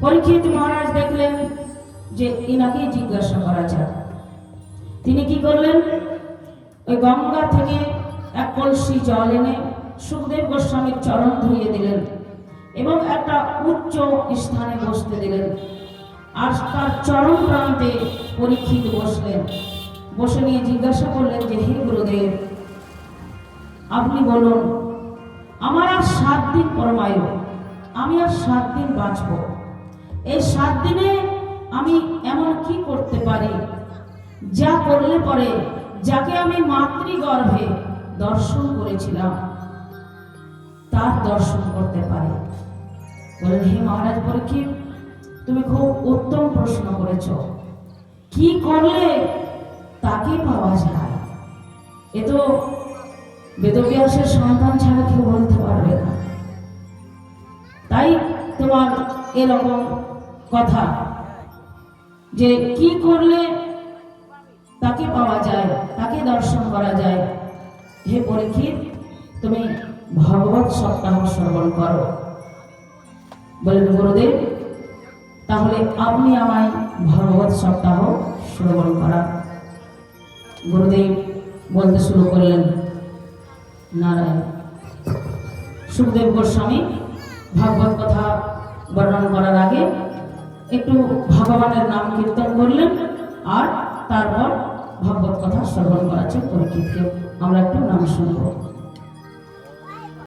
পরীক্ষিত মহারাজ দেখলেন যে ইনাকে জিজ্ঞাসা করা যায় তিনি কি করলেন? ওই গঙ্গা থেকে এক কলসি জল এনে সুখদেব গোস্বামীর চরণ ধুয়ে দিলেন এবং একটা উচ্চ স্থানে বসতে দিলেন। আর তার চরম প্রান্তে পরীক্ষিত বসলেন। বসে নিয়ে জিজ্ঞাসা করলেন যে, হে গুরুদেব, আপনি বলুন, আমার আর সাত দিন পরমায়ু, আমি আর সাত দিন বাঁচব। এই সাত দিনে আমি এমন কি করতে পারি? যা করলে পরে যাকে আমি মাতৃগর্ভে দর্শন করেছিলাম, তার দর্শন করতে পারে। বলেন, হে মহারাজ পরীক্ষিত, তুমি খুব উত্তম প্রশ্ন করেছ। কি করলে তাকে পাওয়া যায়? এ তো বেদব্যাসের সন্তান ছাড়া কেউ বলতে এরকম কথা যে কি করলে তাকে পাওয়া যায়, তাকে দর্শন করা যায়। হে পরীক্ষিত, তুমি ভগবত সপ্তাহ শ্রবণ করো। বলেন গুরুদেব, তাহলে আপনি আমায় ভগবত সপ্তাহ শ্রবণ করা গুরুদেব বলতে শুরু করলেন, নারায়ণ, সুখদেব গোস্বামী, ভাগবত কথা বর্ণন করার আগে একটু ভগবানের নাম কীর্তন করলেন আর তারপর ভগবত কথা শ্রবণ করাচ্ছে পরীক্ষিতকে আমরা একটু নাম শুনব।